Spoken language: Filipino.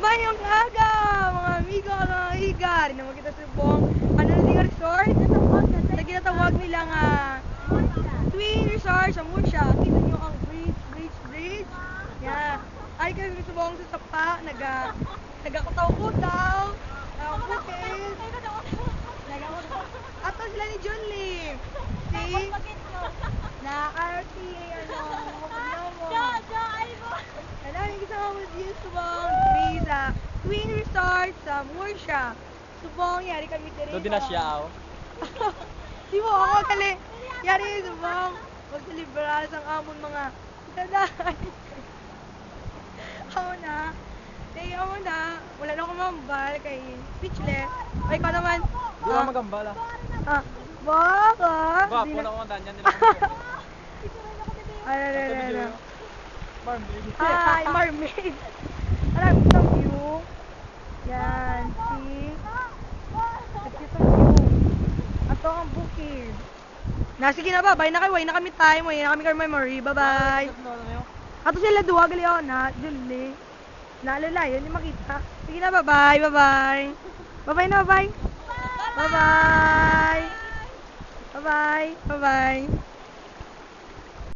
Mayong aga, mga amigo, mga higar. Naman kita sa buong, na yung resort? Na ginatawag nila nga Twin Resort sa Murcia. Kita nyo ang bridge, bridge, bridge. Yeah. Ay kayo sa buong sa sapa, naga, nagakutaw-kutaw. Ang bukid. Ato sila ni John Lim. See? Na RTA, ano, mo. Ano yung isang ako dito subong visa. Twin Sa Murcia. Subong, yari kami dito. Doon din na siya, oh. Di mo ako kali. Yari subong. Magsalibra ang amon mga dadahan. Ako na. Tay ako na. Wala na akong mambal kay speechless. Ay ko naman. Di magambala? Ah, baka. Ba, Di kung na- ako ang danyan nila. Ano, ano, ano, ano. Farm baby. Hi, Na, sige na ba, bye na kayo. Way na kami time. Way na kami kayo memory. Bye-bye. Ato sila duwa gali oh, na, Julie. Naalala, yun yung makita. Sige na, bye-bye, bye-bye. Bye-bye na, bye. Bye-bye. Bye-bye. Bye-bye.